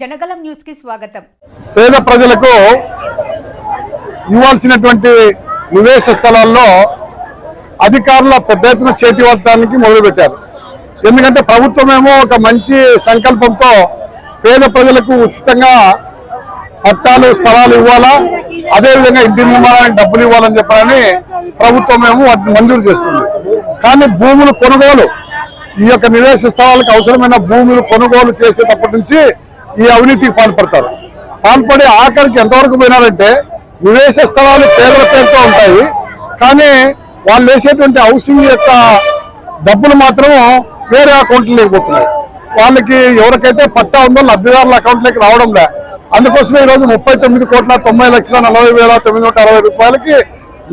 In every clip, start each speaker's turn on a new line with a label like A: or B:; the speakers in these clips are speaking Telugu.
A: జనగలం న్యూస్కి స్వాగతం.
B: పేద ప్రజలకు ఇవ్వాల్సినటువంటి నివేశ స్థలాల్లో అధికారుల పెద్ద ఎత్తున చేతి మొదలుపెట్టారు. ఎందుకంటే ప్రభుత్వమేమో ఒక మంచి సంకల్పంతో పేద ప్రజలకు ఉచితంగా పట్టాలు స్థలాలు ఇవ్వాలా అదేవిధంగా ఇంటి నిర్మాణానికి డబ్బులు ఇవ్వాలని చెప్పాలని ప్రభుత్వం ఏమో వాటిని మంజూరు చేస్తుంది. కానీ భూములు కొనుగోలు ఈ యొక్క నివేశ స్థలాలకు అవసరమైన భూములు కొనుగోలు చేసేటప్పటి నుంచి ఈ అవినీతికి పాల్పడతారు. పాల్పడి ఆఖరికి ఎంతవరకు పోయినారంటే నివేశ స్థలాలు పేదల పేరుతో ఉంటాయి. కానీ వాళ్ళు వేసేటువంటి హౌసింగ్ యొక్క డబ్బులు మాత్రం వేరే అకౌంట్లు లేకపోతున్నాయి వాళ్ళకి ఎవరికైతే పట్టా ఉందో లబ్ధిదారుల అకౌంట్లోకి రావడం లే. అందుకోసమే ఈ రోజు ముప్పై తొమ్మిది కోట్ల తొంభై లక్షల నలభై వేల తొమ్మిది నూట అరవై రూపాయలకి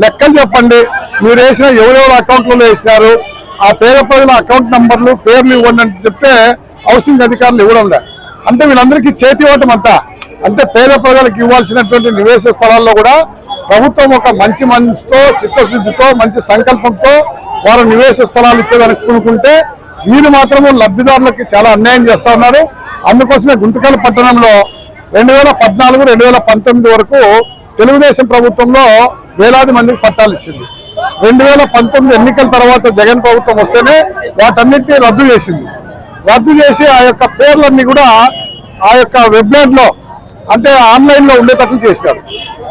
B: లెక్కలు చెప్పండి. మీరు వేసిన ఎవరెవరు అకౌంట్లలో వేసినారు ఆ పేద ప్రజల అకౌంట్ నంబర్లు పేర్లు ఇవ్వండి అని చెప్తే హౌసింగ్ అధికారులు ఇవ్వడం లే. అంటే వీళ్ళందరికీ చేతి ఓటం అంతా అంటే పేద ప్రజలకు ఇవ్వాల్సినటువంటి నివేశ స్థలాల్లో కూడా ప్రభుత్వం ఒక మంచి మనసుతో చిత్తశుద్ధితో మంచి సంకల్పంతో వారు నివేశ స్థలాలు ఇచ్చేదానికి కూడుకుంటే వీరు మాత్రము లబ్ధిదారులకి చాలా అన్యాయం చేస్తా ఉన్నారు. అందుకోసమే గుంటకల్ పట్టణంలో రెండు వేల పద్నాలుగు రెండు వేల పంతొమ్మిది వరకు తెలుగుదేశం ప్రభుత్వంలో వేలాది మందికి పట్టాలు ఇచ్చింది. రెండు వేల పంతొమ్మిది ఎన్నికల తర్వాత జగన్ ప్రభుత్వం వస్తేనే వాటన్నిటిని రద్దు చేసింది. రద్దు చేసి ఆ యొక్క పేర్లన్నీ కూడా ఆ యొక్క వెబ్లైట్లో అంటే ఆన్లైన్లో ఉండేటట్లు చేసినారు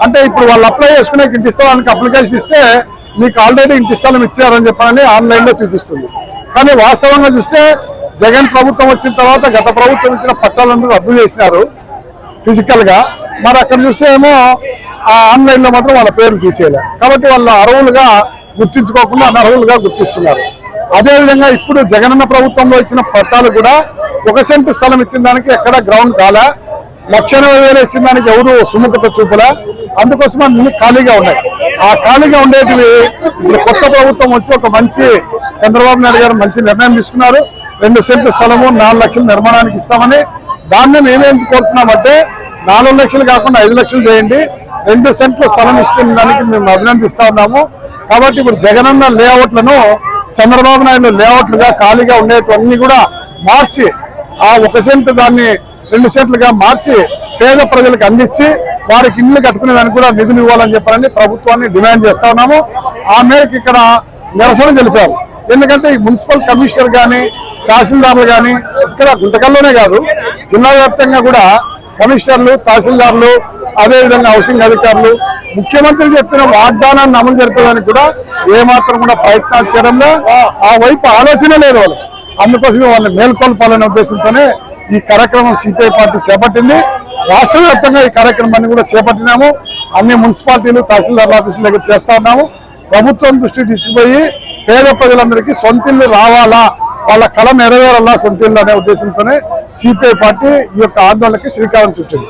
B: అంటే ఇప్పుడు వాళ్ళు అప్లై చేసుకునే ఇంటి స్థలానికి అప్లికేషన్ ఇస్తే మీకు ఆల్రెడీ ఇంటి స్థలం ఇచ్చారని చెప్పని ఆన్లైన్లో చూపిస్తుంది. కానీ వాస్తవంగా చూస్తే జగన్ ప్రభుత్వం వచ్చిన తర్వాత గత ప్రభుత్వం ఇచ్చిన పట్టాలను రద్దు చేసినారు ఫిజికల్గా మరి అక్కడ చూస్తే ఏమో ఆ ఆన్లైన్లో మాత్రం వాళ్ళ పేర్లు తీసేయలే. కాబట్టి వాళ్ళు అర్హులుగా గుర్తించుకోకుండా అనర్హులుగా గుర్తిస్తున్నారు. అదేవిధంగా ఇప్పుడు జగనన్న ప్రభుత్వంలో ఇచ్చిన పట్టాలు కూడా ఒక సెంటు స్థలం ఇచ్చిన దానికి ఎక్కడ గ్రౌండ్ కాలా లక్ష ఎనభై వేలు ఇచ్చిన దానికి ఎవరు సుముఖత చూపులా. అందుకోసం అన్ని ఖాళీగా ఉన్నాయి. ఆ ఖాళీగా ఉండేటివి ఇప్పుడు కొత్త ప్రభుత్వం వచ్చి ఒక మంచి చంద్రబాబు నాయుడు గారు మంచి నిర్ణయం తీసుకున్నారు. రెండు సెంట్ల స్థలము నాలుగు లక్షల నిర్మాణానికి ఇస్తామని. దాన్ని మేమేం కోరుతున్నామంటే నాలుగు లక్షలు కాకుండా ఐదు లక్షలు చేయండి. రెండు సెంట్ల స్థలం ఇస్తున్న దానికి మేము అభినందిస్తా ఉన్నాము. కాబట్టి ఇప్పుడు జగనన్న లేఅవుట్లను చంద్రబాబు నాయుడు లేఅవుట్లుగా ఖాళీగా ఉండేటివన్నీ కూడా మార్చి ఆ ఒక సెంట్ దాన్ని రెండు సెంట్లుగా మార్చి పేద ప్రజలకు అందించి వారికి ఇల్లు కట్టుకునే దానికి కూడా నిధులు ఇవ్వాలని చెప్పారని ప్రభుత్వాన్ని డిమాండ్ చేస్తా ఉన్నాము. ఆ మేరకు ఇక్కడ నిరసన తెలిపారు. ఎందుకంటే ఈ మున్సిపల్ కమిషనర్ కానీ తహసీల్దార్లు కానీ ఇక్కడ గుంటకల్లోనే కాదు జిల్లా వ్యాప్తంగా కూడా కమిషనర్లు తహసీల్దార్లు అదేవిధంగా హౌసింగ్ అధికారులు ముఖ్యమంత్రి చెప్పిన వాగ్దానాన్ని అమలు జరిపేదానికి కూడా ఏమాత్రం కూడా ప్రయత్నాలు చేయడంలో ఆ వైపు ఆలోచన లేదు వాళ్ళు. అందుకోసమే వాళ్ళని మేల్కొల్పాలనే ఉద్దేశంతోనే ఈ కార్యక్రమం సిపిఐ పార్టీ చేపట్టింది. రాష్ట్ర వ్యాప్తంగా ఈ కార్యక్రమాన్ని కూడా చేపట్టినాము. అన్ని మున్సిపాలిటీలు తహసీల్దార్ ఆఫీసుల దగ్గర చేస్తా ఉన్నాము. ప్రభుత్వం దృష్టి తీసుకుపోయి పేద ప్రజలందరికీ సొంతిల్లు రావాలా? వాళ్ళ కళ నెరవేరాలా సొంతిల్లు అనే ఉద్దేశంతోనే సిపిఐ పార్టీ ఈ యొక్క ఆందోళనకి శ్రీకారం చుట్టింది.